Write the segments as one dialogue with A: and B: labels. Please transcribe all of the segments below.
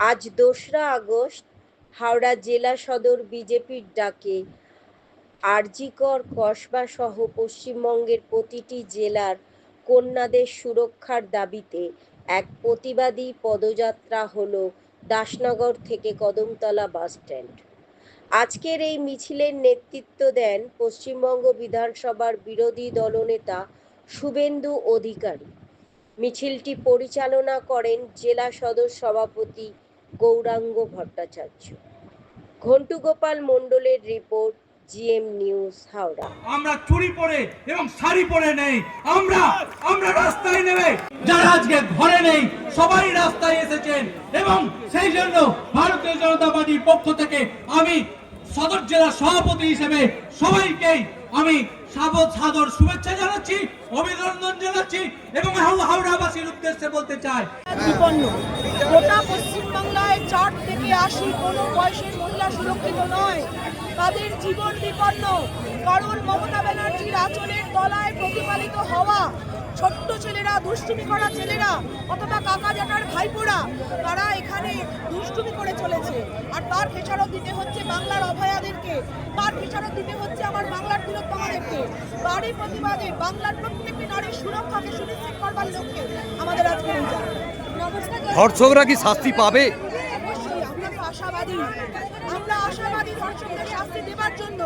A: আজ দোসরা আগস্ট, হাওড়া জেলা সদর বিজেপির ডাকে। আরজিকর কসবা সহ পশ্চিমবঙ্গের প্রতিটি জেলার কন্যাদের সুরক্ষার দাবিতে এক প্রতিবাদী পদযাত্রা হল দাসনগর থেকে কদমতলা বাসস্ট্যান্ড আজকের এই মিছিলের নেতৃত্ব দেন পশ্চিমবঙ্গ বিধানসভার বিরোধী দলনেতা শুভেন্দু অধিকারী। মিছিলটি পরিচালনা করেন জেলা সদর সভাপতি গৌরাঙ্গ ভট্টাচার্য। ঘন্টু গোপাল মণ্ডলের রিপোর্ট, জিএম নিউজ, হাওড়া।
B: আমরা চুরি পরে এবং শাড়ি পরে নেই। আমরা আমরা রাস্তায় নেমে, যারা আজকে ঘরে নেই, সবাই রাস্তায় এসেছেন। এবং সেই জন্য ভারতীয় জনতা পার্টির পক্ষ থেকে আমি সদর জেলা সভাপতি হিসেবে সবাইকেই আমি সাবধ সাদর শুভেচ্ছা জানাচ্ছি, অভিনন্দন জানাচ্ছি এবং হাওড়াবাসীর উদ্দেশ্যে বলতে চাই।
C: গোটা পশ্চিমবাংলায় চার থেকে আশি কোনো বয়সের মহিলা সুরক্ষিত নয়। তাদের জীবন বিপন্ন। কারণ মমতা ব্যানার্জির আঁচলের তলায় প্রতিপালিত হওয়া ছোট্ট ছেলেরা, দুষ্টুমি করা ছেলেরা, অথবা কাকা জাটার ভাইপোরা, তারা এখানে দুষ্টুমি করে চলেছে আর তার খেসারত দিতে হচ্ছে বাংলার অভয়াদেরকে তার খেসারত দিতে হচ্ছে আমার বাংলার তিলোত্তমাদেরকে। তারই প্রতিবাদে বাংলার প্রত্যেকটি নারীর সুরক্ষাকে সুনিশ্চিত করবার লক্ষ্যে আমাদের আজকে
D: ধর্ষকরা কি শাস্তি পাবে?
C: অবশ্যই আমরা আশাবাদী। আমরা আশাবাদী দর্শকদের শাস্তি দেবার জন্য।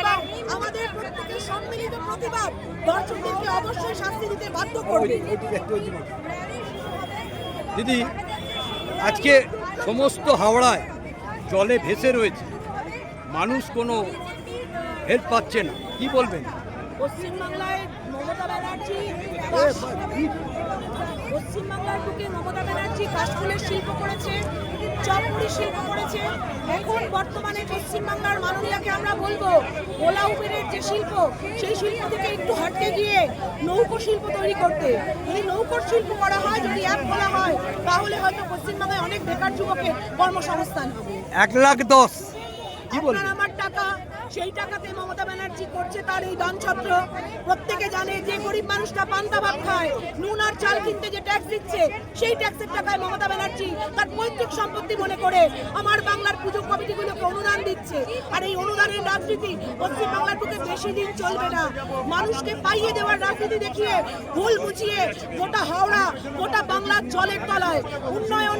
C: এবং আমাদের প্রত্যেকের সম্মিলিত প্রতিবাদ দর্শকদেরকে অবশ্যই শাস্তি দিতে বাধ্য করবে।
D: দিদি আজকে সমস্ত হাওড়ায় জলে ভেসে রয়েছে। মানুষ কোনো হেল্প পাচ্ছে না। কি বলবেন?
C: পশ্চিমবাংলায় মমতা ব্যানার্জি পশ্চিমবাংলার বুকে মমতা ব্যানার্জি কাশফুলের শিল্প করেছে। চপপুরি শিল্প করেছে। এখন বর্তমানে পশ্চিমবাংলার মানুষকে আমরা বলব ওলা উবেরের যে শিল্প, সেই শিল্প থেকে একটু হাঁটতে গিয়ে নৌকো শিল্প তৈরি করতে। যদি নৌকোর শিল্প করা হয়, যদি অ্যাপ খোলা হয়, তাহলে হয়তো পশ্চিমবাংলায় অনেক বেকার যুবকের কর্মসংস্থান হবে।
D: এক লাখ দশ।
C: আপনার আমার টাকা সেই টাকাতে মমতা ব্যানার্জি করছে তার এই দনছত্র প্রত্যেকে জানে যে গরিব মানুষটা পান্তা ভাত খায় নুন আর চাল কিনতে যে ট্যাক্স দিচ্ছে সেই ট্যাক্সের টাকায় মমতা ব্যানার্জি তার পৈতৃক সম্পত্তি মনে করে আমার বাংলার পুজো কমিটিগুলোকে অনুদান দিচ্ছে। আর এই অনুদানের রাজনীতি পশ্চিমবাংলার বুকে বেশি দিন চলবে না। মানুষকে পাইয়ে দেওয়ার রাজনীতি দেখিয়ে ভুল বুঝিয়ে গোটা হাওড়া গোটা বাংলার জলের তলায় উন্নয়ন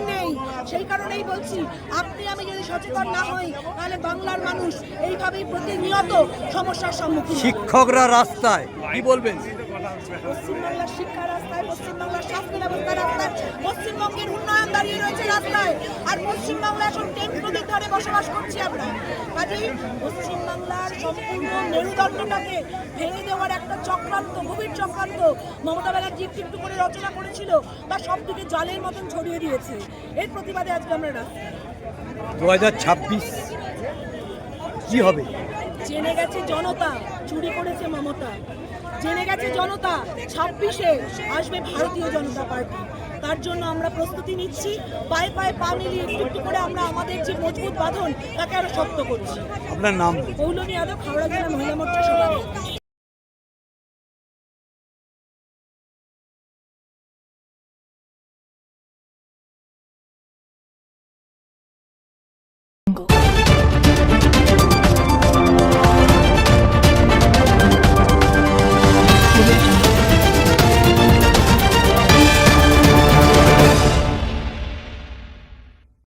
C: সেই কারণেই বলছি, আপনি আমি যদি সচেতন না হই, তাহলে বাংলার মানুষ এইভাবেই প্রতিনিয়ত সমস্যার সম্মুখীন
D: শিক্ষকরা রাস্তায় কি বলবেন?
C: পশ্চিমবাংলার শিক্ষা রাস্তায় পশ্চিমবাংলার স্বাস্থ্য ব্যবস্থা রাস্তায় পশ্চিমবঙ্গের উন্নয়ন দাঁড়িয়ে রয়েছে রাস্তায়। আর পশ্চিমবাংলা এখন টেন নদীর ধারে বসবাস করছি আমরা। কাজেই পশ্চিমবাংলার সম্পূর্ণ মেরুদণ্ডটাকে ভেঙে দেওয়ার একটা চক্রান্ত গভীর চক্রান্ত মমতা ব্যানার্জি একটু একটু করে রচনা করেছিল তা সব দিকে জলের মতন ছড়িয়ে দিয়েছে। এর প্রতিবাদে আজকে আমরা রাস্তায়
D: দু হাজার ছাব্বিশ। কি হবে?
C: জেনে গেছে জনতা চুরি করেছে মমতা। জেনে গেছে জনতা ছাব্বিশে আসবে ভারতীয় জনতা পার্টি। তার জন্য আমরা প্রস্তুতি নিচ্ছি। পায়ে পায়ে পা মিলিয়ে একটু একটু করে আমরা আমাদের যে মজবুত বাঁধন তাকে আরও শক্ত করছি।
D: আপনার নাম?
C: পৌলমী যাদব হাওড়া জেলা মহিলা মোর্চা সভাপতি।